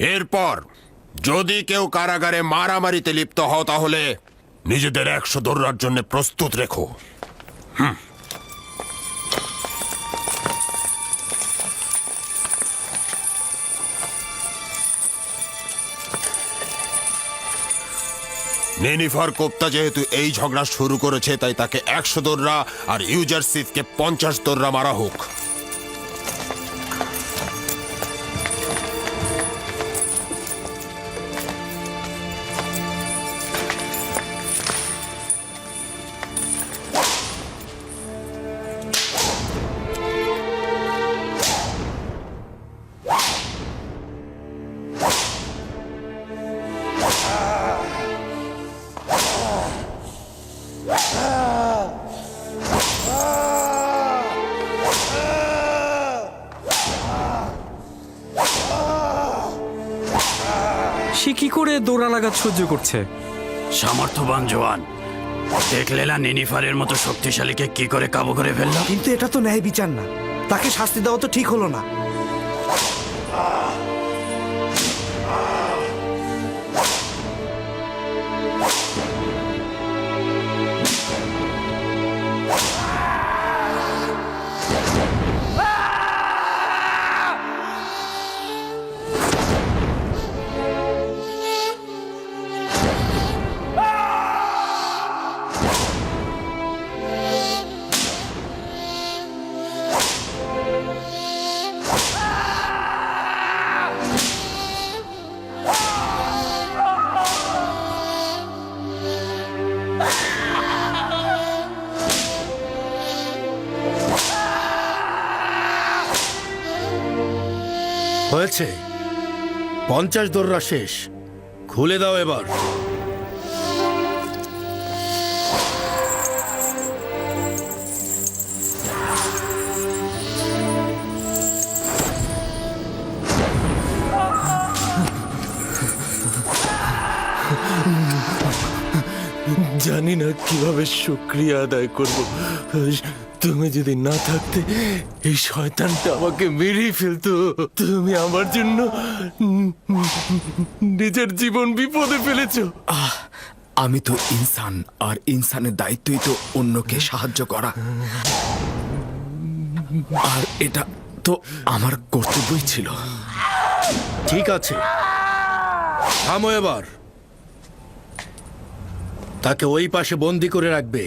এরপর, যদি কেউ কারাগারে মারামারিতে লিপ্ত হও, তাহলে নিজেদের একশো দৌড়ার জন্য প্রস্তুত রেখো। নেনিফার কোপ্তা যেহেতু এই ঝগড়া শুরু করেছে, তাই তাকে একশো দৌড়া আর ইউজারসিফকে পঞ্চাশ দৌড়া মারা হোক। সে কি করে দৌড়া লাগাত সহ্য করছে? সামর্থ্যবান জোয়ান দেখলে না নিনিফারের মতো শক্তিশালীকে কি করে কাবু করে ফেলল? কিন্তু এটা তো ন্যায় বিচার না। তাকে শাস্তি দেওয়া তো ঠিক হলো না। পঞ্চাশ দোররা শেষ। খুলে দাও এবার। জানি না কীভাবে শুক্রিয়া আদায় করব। তুমি যদি না থাকতে এই শয়তানটা আমাকে মেরেই ফেলতো। তুমি আমার জন্য নিজের জীবন বিপদে ফেলেছো। আমি তো ইনসান আর ইনসানের দায়িত্বই তো অন্যকে সাহায্য করা। আর এটা তো আমার কর্তব্যই ছিল। ঠিক আছে। থামো এবার। তাকে ওই পাশে বন্দি করে রাখবে।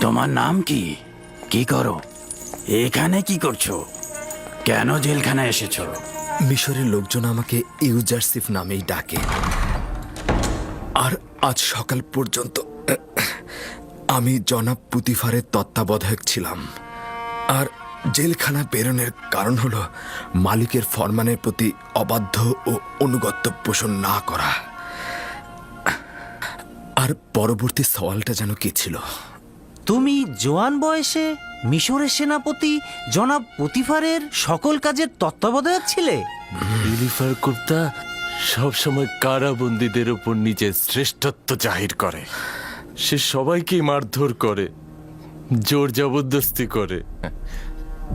তোমার নাম কি? কি করো? এখানে কি করছ? কেন জেলখানায় এসেছ? মিশরের লোকজন আমাকে ইউজারসিফ নামেই ডাকে। আর আজ সকাল পর্যন্ত আমি জনাব পুতিফারের তত্ত্বাবধায়ক ছিলাম। আর জেলখানা বেরোনোর কারণ হলো মালিকের ফরমানের প্রতি অবাধ্য ও অনুগত্য পোষণ না করা। আর পরবর্তী সওয়ালটা যেন কি ছিল? তুমি জোয়ান বয়সে মিশরের সেনাপতি জনাব পুতিফারের সকল কাজের তত্ত্বাবধায়ক ছিলে? ইলিফার কুর্তা সবসময় কারাবন্দীদের উপর নিজের শ্রেষ্ঠত্ব জাহির করে। সে সবাইকেই মারধর করে জোর জবরদস্তি করে।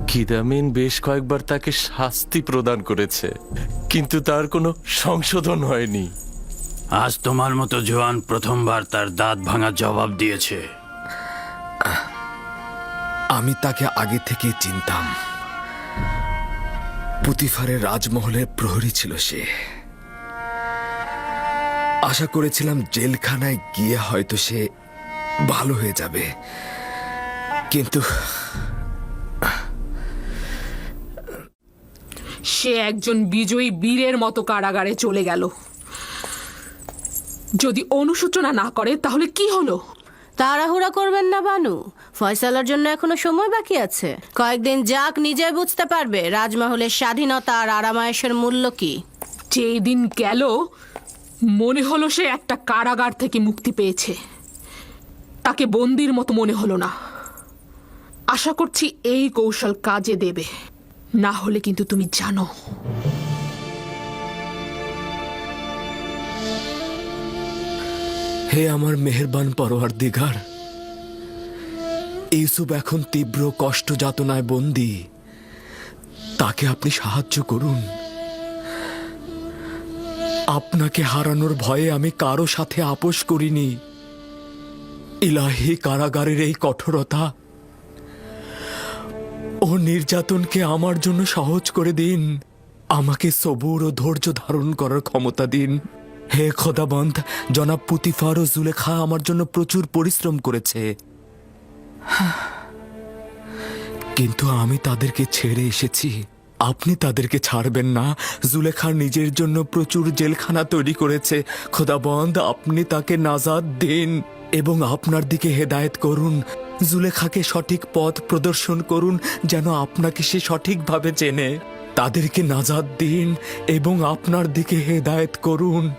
কিদামিন বেশ কয়েকবার তাকে শাস্তি প্রদান করেছে কিন্তু তার কোনো সংশোধন হয়নি। আজ তোমার মতো জোয়ান প্রথমবার তার দাঁত ভাঙা জবাব দিয়েছে। আমি তাকে আগে থেকেই চিনতাম। পুতিফারের রাজমহলের প্রহরী ছিল সে। আশা করেছিলাম জেলখানায় গিয়ে হয়তো সে ভালো হয়ে যাবে। কিন্তু সে একজন বিজয়ী বীরের মতো কারাগারে চলে গেল। যদি অনুশোচনা না করে, তাহলে কি হলো? তাড়াহুড়া করবেন না, বানু। ফয়সালার জন্য এখনও সময় বাকি আছে। কয়েকদিন যাক নিজে বুঝতে পারবে রাজমহলের স্বাধীনতা আর আরামায়েশের মূল্য কি। যেই দিন গেল, মনে হলো সে একটা কারাগার থেকে মুক্তি পেয়েছে। তাকে বন্দির মতো মনে হলো না। আশা করছি এই কৌশল কাজে দেবে। না হলে কিন্তু তুমি জানো। হে আমার মেহেরবান পরোয়ার দিঘার ইউসুফ এখন তীব্র কষ্ট যাতনায় বন্দি। তাকে আপনি সাহায্য করুন। আপনাকে হারানোর ভয়ে আমি কারও সাথে আপোষ করিনি। ইলাহি কারাগারের এই কঠোরতা ও নির্যাতনকে আমার জন্য সহজ করে দিন। আমাকে সবুর ও ধৈর্য ধারণ করার ক্ষমতা দিন। হে খোদাবন্ত জনাব পুতিফার ও জুলেখা আমার জন্য প্রচুর পরিশ্রম করেছে। কিন্তু আমি তাদেরকে ছেড়ে এসেছি। আপনি তাদেরকে ছাড়বেন না। জুলেখা নিজের জন্য প্রচুর জেলখানা তৈরি করেছে। খোদাবন্ধ আপনি তাকে নাজাদ দিন এবং আপনার দিকে হেদায়েত করুন। জুলেখাকে সঠিক পথ প্রদর্শন করুন যেন আপনাকে সে সঠিকভাবে চেনে। তাদেরকে নাজাদ দিন এবং আপনার দিকে হেদায়েত করুন।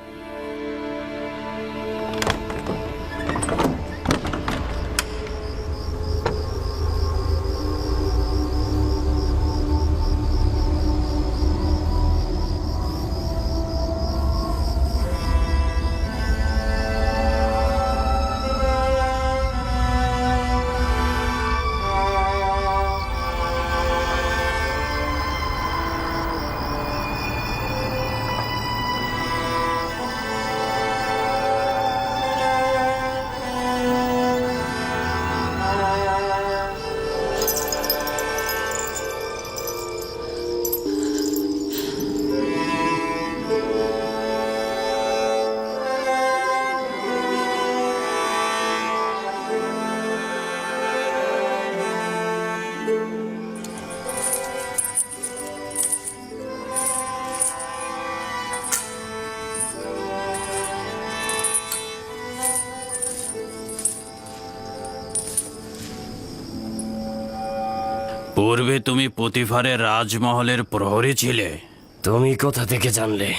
পূর্বে তুমি প্রতিভারের রাজমহলের প্রহরী ছিলে। তুমি কোথা থেকে জানলে?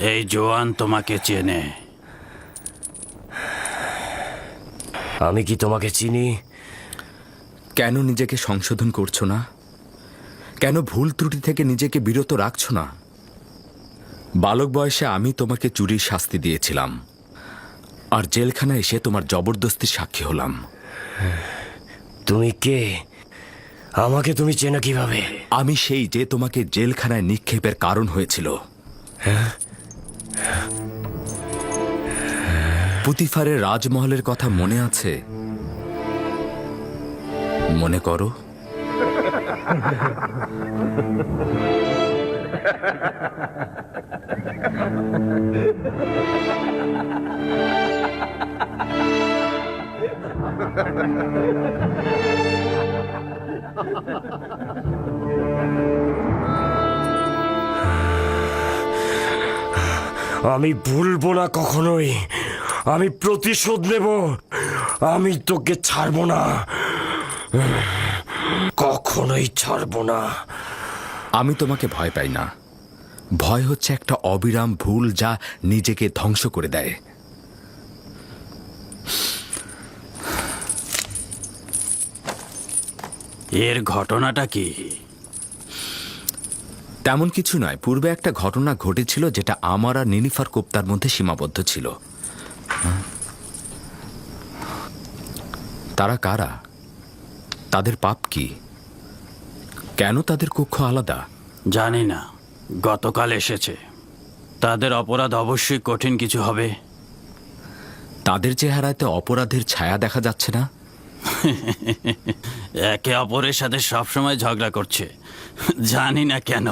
এই জোয়ান তোমাকে চেনে। আমি কি তোমাকে চিনি? কেন নিজেকে সংশোধন করছ না? কেন ভুল ত্রুটি থেকে নিজেকে বিরত রাখছো না? বালক বয়সে আমি তোমাকে চুরির শাস্তি দিয়েছিলাম। আর জেলখানা এসে তোমার জবরদস্তির সাক্ষী হলাম। তুমি কে? আমাকে তুমি চেনো কীভাবে? আমি সেই যে তোমাকে জেলখানায় নিক্ষেপের কারণ হয়েছিল। পুতিফারের রাজমহলের কথা মনে আছে? মনে করো। আমি ভুলবো না কখনোই। আমি প্রতিশোধ নেব। আমি তোকে ছাড়বো না। কখনোই ছাড়বো না। আমি তোমাকে ভয় পাই না। ভয় হচ্ছে একটা অবিরাম ভুল যা নিজেকে ধ্বংস করে দেয়। এর ঘটনাটা কি? তেমন কিছু নয়। পূর্বে একটা ঘটনা ঘটেছিল যেটা আমার আর নিনিফার কোপ্তার মধ্যে সীমাবদ্ধ ছিল। তারা কারা? তাদের পাপ কি? কেন তাদের কক্ষ আলাদা? জানি না। গতকাল এসেছে। তাদের অপরাধ অবশ্যই কঠিন কিছু হবে। তাদের চেহারাতে অপরাধের ছায়া দেখা যাচ্ছে না। একে অপরের সাথে সবসময় ঝগড়া করছে। জানি না কেন।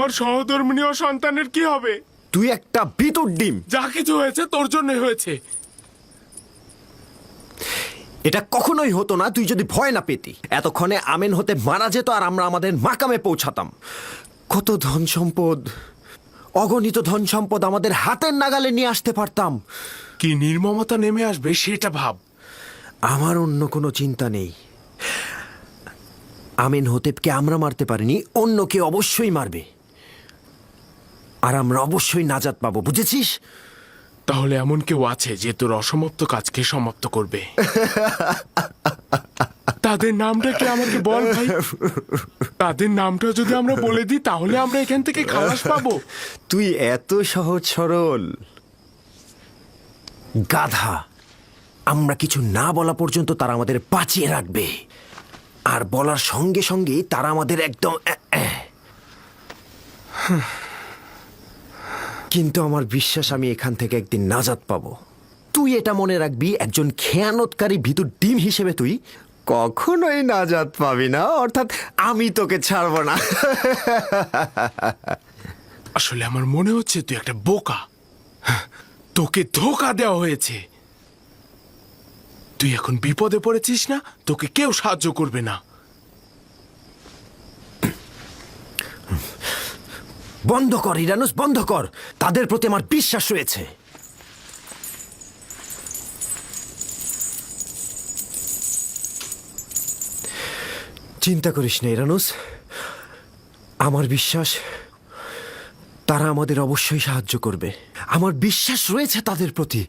আমার সহধর্মিনীয় সন্তানের কি হবে? তুই একটা বিতুর ডিম। যা কিছু হয়েছে তোর জন্য হয়েছে। এটা কখনোই হতো না তুই যদি ভয় না পেতি। এতক্ষণে আমেন হতে মারা যেত আর আমরা আমাদের মাকামে পৌঁছাতাম। কত ধন সম্পদ অগণিত ধন সম্পদ আমাদের হাতের নাগালে নিয়ে আসতে পারতাম। কি নির্মমতা নেমে আসবে সেটা ভাব। আমার অন্য কোনো চিন্তা নেই। আমিন হতেবকে আমরা মারতে পারিনি অন্য কেউ অবশ্যই মারবে। আর আমরা অবশ্যই নাজাত পাবো বুঝেছিস? তাহলে এমন কেউ আছে যে তোর অসমাপ্ত কাজকে সমাপ্ত করবে? তাদের নামটা কি আমাকে বল ভাই? তাদের নামটা যদি আমরা বলে দিই তাহলে আমরা এখান থেকে খালাস পাবো। তুই এত সহজ সরল। গাধা। আমরা কিছু না বলা পর্যন্ত তারা আমাদের বাঁচিয়ে রাখবে। আর বলার সঙ্গে সঙ্গে তারা আমাদের একদম। কিন্তু আমার বিশ্বাস, আমি এখান থেকে একদিন নাজাত পাবো। তুই এটা মনে রাখবি, একজন খেয়ানতকারী ভিতর ডিম হিসেবে তুই কখনোই নাজাত পাবি না, অর্থাৎ আমি তোকে ছাড়বো না। আসলে আমার মনে হচ্ছে তুই একটা বোকা। তোকে ধোকা দেওয়া হয়েছে। তুই এখন বিপদে পড়েছিস না? তোকে কেউ সাহায্য করবে না। বন্ধ কর, ইরানুস, বন্ধ কর। তাদের প্রতি আমার বিশ্বাস রয়েছে। চিন্তা করিস না, ইরানুস। আমার বিশ্বাস, তারা আমাদের অবশ্যই সাহায্য করবে। আমার বিশ্বাস রয়েছে তাদের প্রতি।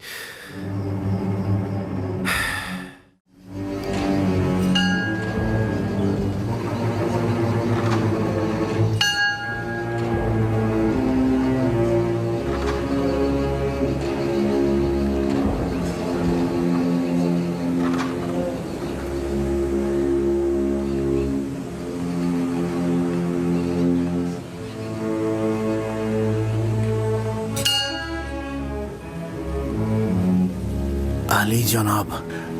আলী জনাব,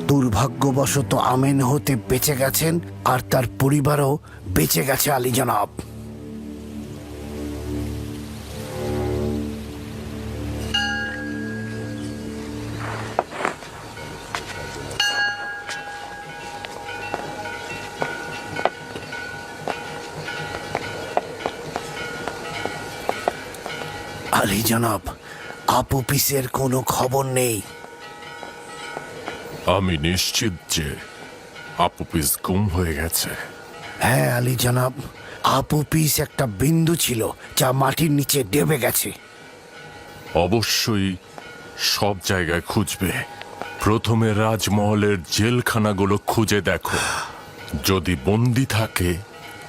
দুর্ভাগ্যবশত আমেন হতে বেঁচে গেছেন আর তার পরিবারও বেঁচে গেছে আলী জনাব। আলী জনাব আপোপিসের কোনো খবর নেই। আমি নিশ্চিত যে আপু পিস গুম হয়ে গেছে। হ্যাঁ আলী জনাব আপু পিস একটা বিন্দু ছিল যা মাটির নিচে ডেবে গেছে। অবশ্যই সব জায়গায় খুঁজবে। প্রথমে রাজমহলের জেলখানাগুলো খুঁজে দেখো। যদি বন্দি থাকে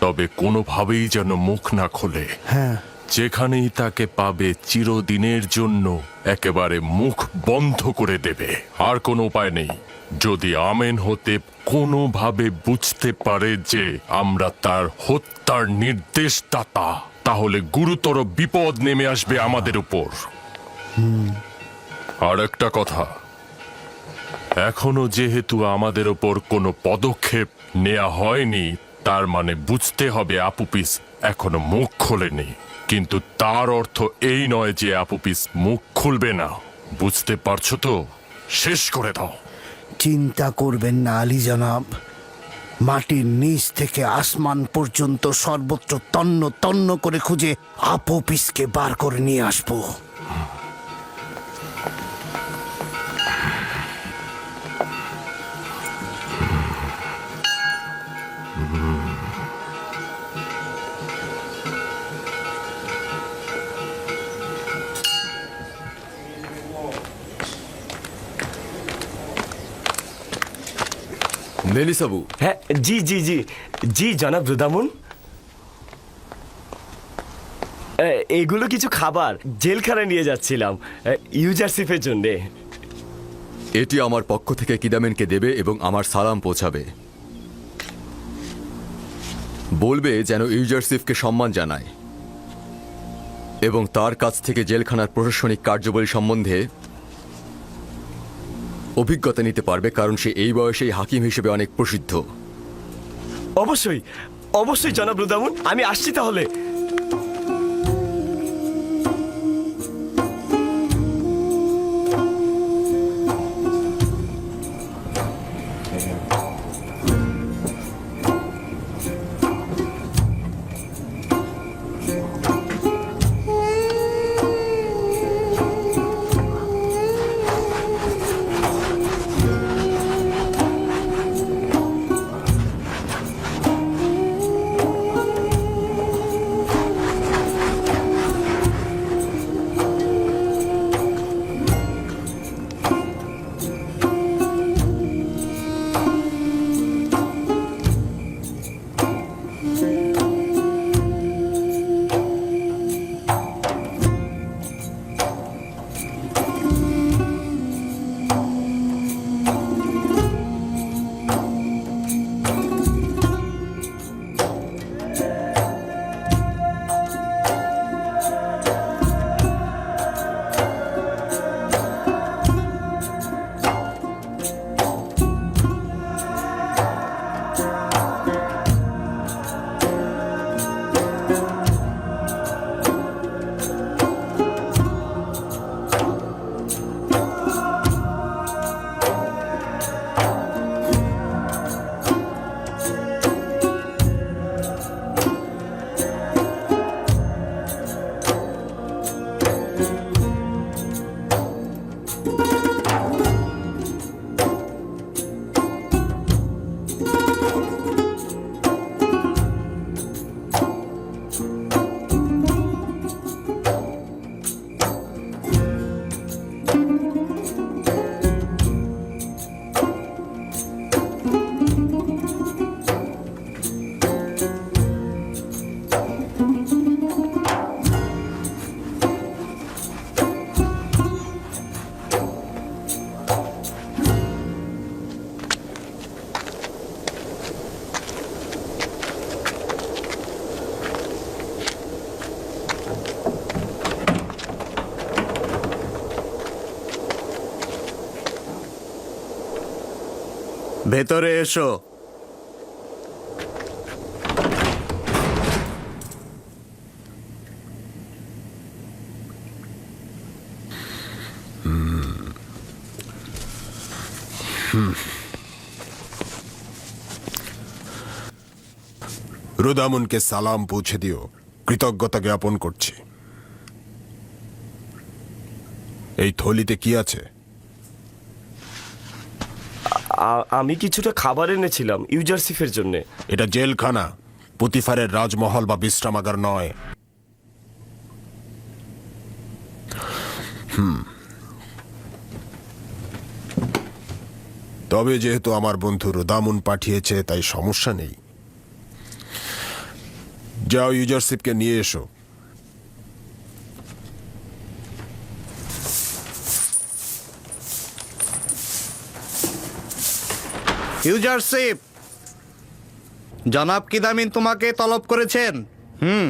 তবে কোনোভাবেই যেন মুখ না খোলে। হ্যাঁ। যেখানেই তাকে পাবে চিরদিনের জন্য একেবারে মুখ বন্ধ করে দেবে। আর কোনো উপায় নেই। যদি আমেন হতে কোনোভাবে বুঝতে পারে যে আমরা তার হত্যার নির্দেশদাতা, তাহলে গুরুতর বিপদ নেমে আসবে আমাদের উপর। আর একটা কথা। এখনও যেহেতু আমাদের ওপর কোনো পদক্ষেপ নেওয়া হয়নি, তার মানে বুঝতে হবে আপুপিস এখনও মুখ খোলেনি। কিন্তু তার অর্থ এই নয় যে আপুপিস মুখ খুলবে না। বুঝতে পারছ তো? শেষ করে দাও। চিন্তা করবেন না আলী জনাব। মাটির নিচ থেকে আসমান পর্যন্ত সর্বত্র তন্ন তন্ন করে খুঁজে আপোপিসকে বার করে নিয়ে আসব। মেলিসাবু হ্যাঁ জি জি জি। জি জনাব রুদামুন। এগুলো কিছু খাবার জেলখানায় নিয়ে যাচ্ছিলাম ইউজারশিপের জন্যে। এটি আমার পক্ষ থেকে কিদামেনকে দেবে এবং আমার সালাম পৌঁছাবে। বলবে যেন ইউজারসিফকে সম্মান জানায় এবং তার কাছ থেকে জেলখানার প্রশাসনিক কার্যাবলী সম্বন্ধে অভিজ্ঞতা নিতে পারবে কারণ সে এই বয়সেই হাকিম হিসেবে অনেক প্রসিদ্ধ। অবশ্যই অবশ্যই জনাব রুদামুন, আমি আসছি তাহলে। ভেতরে এসো। রুদামুনকে সালাম পৌঁছে দিও। কৃতজ্ঞতা জ্ঞাপন করছি। এই থলিতে কি আছে? আমি কিছুটা খাবার এনেছিলাম ইউজারসিফের জন্য। এটা জেলখানা, পুতিফারের রাজমহল বা বিশ্রামাগার নয়। হুম। তবে যেহেতু আমার বন্ধু রুদামুন পাঠিয়েছে, তাই সমস্যা নেই। যাও ইউজারশিপকে নিয়ে এসো। ইউজারশিপ জনাব কিদামিন তোমাকে তলব করেছেন। হুম।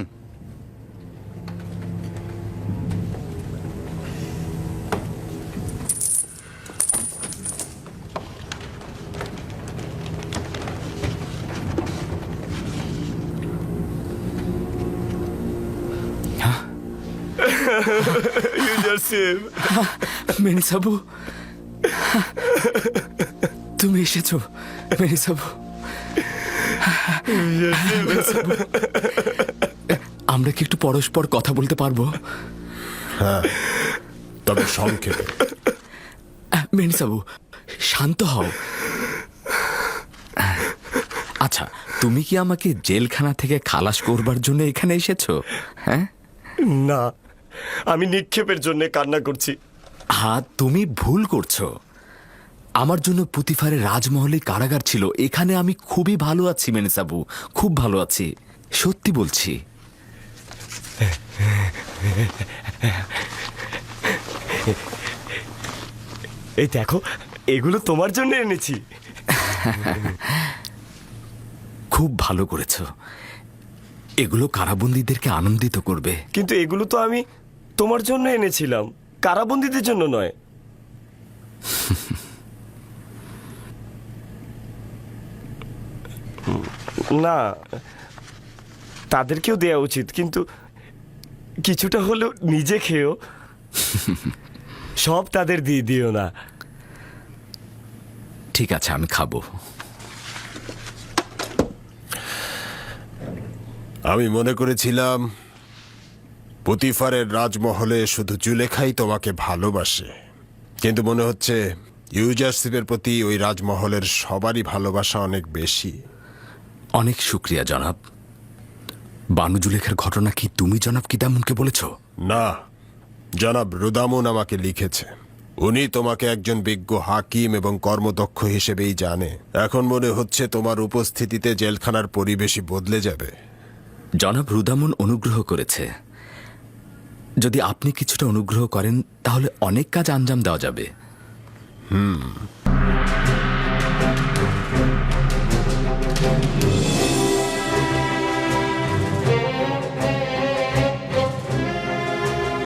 মেনিসাবু তুমি এসেছ। মেনিসাবু আমরা কি একটু পরস্পর কথা বলতে পারব? তবে সংক্ষেপে। মেনিসাবু শান্ত হও। আচ্ছা তুমি কি আমাকে জেলখানা থেকে খালাস করবার জন্য এখানে এসেছ? হ্যাঁ? না আমি নিক্ষেপের জন্য কান্না করছি। হ্যাঁ তুমি ভুল করছ। আমার জন্য পুতিফারের রাজমহলে কারাগার ছিল। এখানে আমি খুবই ভালো আছি মেনিসাবু। খুব ভালো আছি। সত্যি বলছি। এই দেখো এগুলো তোমার জন্য এনেছি। খুব ভালো করেছ। এগুলো কারাবন্দীদেরকে আনন্দিত করবে। কিন্তু এগুলো তো আমি তোমার জন্য এনেছিলাম। কারাবন্দীদের জন্য নয়। না তাদেরকেও দেওয়া উচিত কিন্তু কিছুটা হলেও নিজে খেয়েও সব তাদের দিয়ে দিও না। ঠিক আছে আমি খাব। আমি মনে করেছিলাম পুতিফারের রাজমহলে শুধু জুলেখাই তোমাকে ভালোবাসে কিন্তু মনে হচ্ছে ইউজারশিপের প্রতি ওই রাজমহলের সবারই ভালোবাসা অনেক বেশি। অনেক শুক্রিয়া জনাব। বানু জুলেখার ঘটনা কি তুমি জনাব কিদামুনকে বলেছ? না জনাব রুদামুন আমাকে লিখেছে। উনি তোমাকে একজন বিজ্ঞ হাকিম এবং কর্মদক্ষ হিসেবেই জানে। এখন মনে হচ্ছে তোমার উপস্থিতিতে জেলখানার পরিবেশই বদলে যাবে। জনাব রুদামুন অনুগ্রহ করেছে। যদি আপনি কিছুটা অনুগ্রহ করেন তাহলে অনেক কাজ আঞ্জাম দেওয়া যাবে। হুম